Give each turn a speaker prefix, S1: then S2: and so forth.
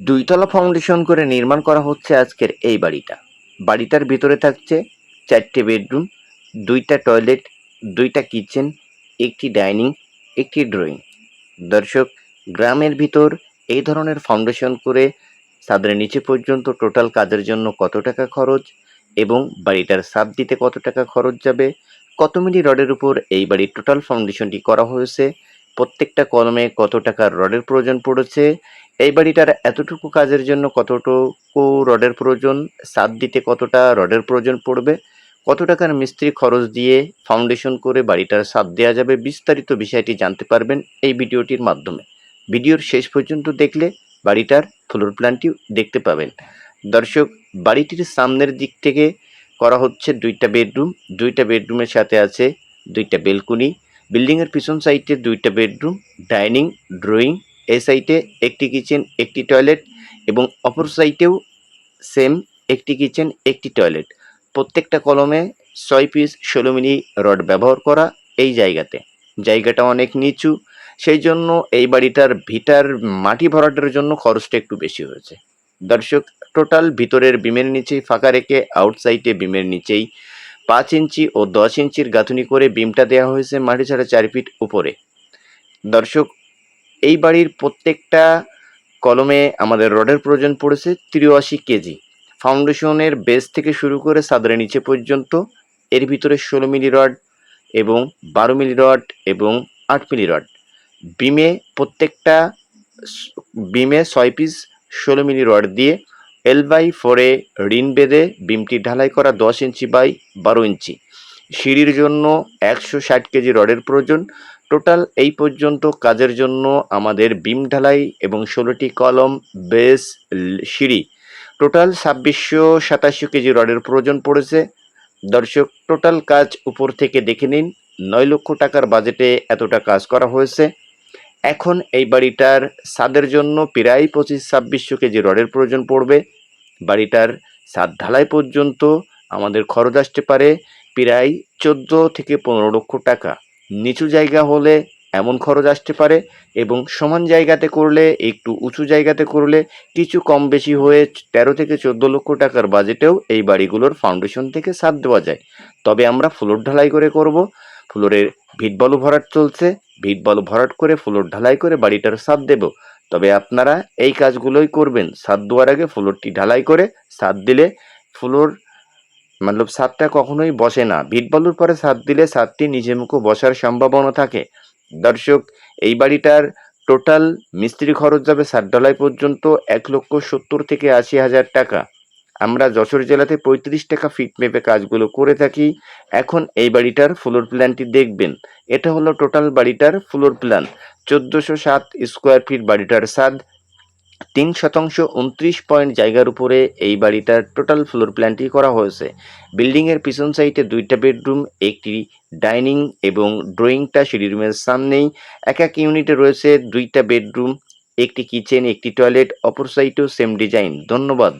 S1: দুইতলা foundation করে নির্মাণ করা হচ্ছে আজকের এই বাড়িটা। বাড়িটার ভিতরে থাকছে চারটে বেডরুম দুইটা টয়লেট দুইটা কিচেন একটি ডাইনিং একটি ড্রয়িং দর্শক, গ্রামের ভিতর এই ধরনের ফাউন্ডেশন করে ছাদের নিচে পর্যন্ত টোটাল কাজের জন্য কত টাকা খরচ এবং বাড়িটার সাপ দিতে কত টাকা খরচ যাবে, কত মিলি রডের উপর এই বাড়ির টোটাল ফাউন্ডেশনটি করা হয়েছে, প্রত্যেকটা কলমে কত টাকার রডের প্রয়োজন পড়েছে এই বাড়িটার এতটুকু কাজের জন্য কতটুকু রডের প্রয়োজন, সাত দিতে কতটা রডের প্রয়োজন পড়বে, কত টাকার মিস্ত্রি খরচ দিয়ে ফাউন্ডেশন করে বাড়িটার সাত দেওয়া যাবে বিস্তারিত বিষয়টি জানতে পারবেন এই ভিডিওটির মাধ্যমে। ভিডিওর শেষ পর্যন্ত দেখলে বাড়িটার ফ্লোর প্ল্যানটি দেখতে পাবেন। দর্শক, বাড়িটির সামনের দিক থেকে করা হচ্ছে দুইটা বেডরুম, দুইটা বেডরুমের সাথে আছে দুইটা বেলকুনি, বিল্ডিংয়ের পিছন সাইডে দুইটা বেডরুম, ডাইনিং, ড্রয়িং এই সাইটে একটি কিচেন, একটি টয়লেট এবং অপর সাইটেও সেম একটি কিচেন, একটি টয়লেট। প্রত্যেকটা কলমে ছয় পিস ষোলো মিলি রড ব্যবহার করা এই জায়গাতে। জায়গাটা অনেক নিচু সেই জন্য এই বাড়িটার ভিটার মাটি ভরাটের জন্য খরচটা একটু বেশি হয়েছে। দর্শক, টোটাল ভিতরের বিমের নিচেই ফাঁকা রেখে আউটসাইডে বিমের নিচেই পাঁচ ইঞ্চি ও দশ ইঞ্চির গাঁথুনি করে বিমটা দেওয়া হয়েছে মাটি ছাড়া চার ফিট উপরে। দর্শক এই বাড়ির প্রত্যেকটা কলমে আমাদের রডের প্রয়োজন পড়েছে তিরাশি কেজি। ফাউন্ডেশনের বেস থেকে শুরু করে সাদরে নিচে পর্যন্ত, এর ভিতরে ষোলো মিলি রড এবং বারো মিলি রড এবং আট মিলি রড। বিমে প্রত্যেকটা বিমে ছয় পিস ষোলো মিলি রড দিয়ে এল বাই ফোরে ঋণ বেঁধে বিমটি ঢালাই করা দশ ইঞ্চি বাই বারো ইঞ্চি। সিঁড়ির জন্য একশো ষাট কেজি রডের প্রয়োজন। টোটাল এই পর্যন্ত কাজের জন্য আমাদের বিম ঢালাই এবং ষোলোটি কলম, বেস সিঁড়ি। টোটাল ছাব্বিশশো সাতাশশো কেজি রডের প্রয়োজন পড়েছে। দর্শক, টোটাল কাজ উপর থেকে দেখে নিন। নয় লক্ষ টাকার বাজেটে এতটা কাজ করা হয়েছে। এখন এই বাড়িটার ছাদের জন্য প্রায় পঁচিশ ছাব্বিশশো কেজি রডের প্রয়োজন পড়বে। বাড়িটার ছাদ ঢালাই পর্যন্ত আমাদের খরচ আসতে পারে প্রায় চোদ্দ থেকে পনেরো লক্ষ টাকা। নিচু জায়গা হলে এমন খরচ আসতে পারে এবং সমান জায়গাতে করলে, একটু উঁচু জায়গাতে করলে কিছু কম বেশি হয়ে তেরো থেকে চোদ্দ লক্ষ টাকার বাজেটেও এই বাড়িগুলোর ফাউন্ডেশন থেকে সাত দেওয়া যায়। তবে আমরা ফ্লোর ঢালাই করে করব। ফ্লোরের ভিট বালু ভরাট চলছে। ভিট বালু ভরাট করে ফ্লোর ঢালাই করে বাড়িটার সাত দেব। তবে আপনারা এই কাজগুলোই করবেন। সাত দেওয়ার আগে ফ্লোরটি ঢালাই করে সাত দিলে ফ্লোর মতলব ছাদটা কখনোই বসে না ভিট বালুর পরে ছাদ দিলে ছাদটি নিজে মুখো বসার সম্ভাবনা থাকে দর্শক এই বাড়িটার টোটাল মিস্ত্রি খরচ যাবে সাত ডলাই পর্যন্ত এক লক্ষ সত্তর থেকে আশি হাজার টাকা আমরা যশোর জেলাতে পঁয়ত্রিশ টাকা ফিট মেপে কাজগুলো করে থাকি। এখন এই বাড়িটার ফ্লোর প্ল্যানটি দেখবেন। এটা হলো টোটাল বাড়িটার ফ্লোর প্ল্যান চোদ্দোশো সাত স্কোয়ার ফিট বাড়িটার সাদ। তিন শতাংশ উনত্রিশ পয়েন্ট জায়গার উপরে এই বাড়িটার টোটাল ফ্লোর প্ল্যানটি করা হয়েছে। বিল্ডিংয়ের পিছন সাইডে দুইটা বেডরুম, একটি ডাইনিং এবং ড্রয়িংটা সিঁড়ি রুমের সামনেই। এক এক ইউনিটে রয়েছে দুইটা বেডরুম, একটি কিচেন, একটি টয়লেট, অপর সাইডেও সেম ডিজাইন। ধন্যবাদ।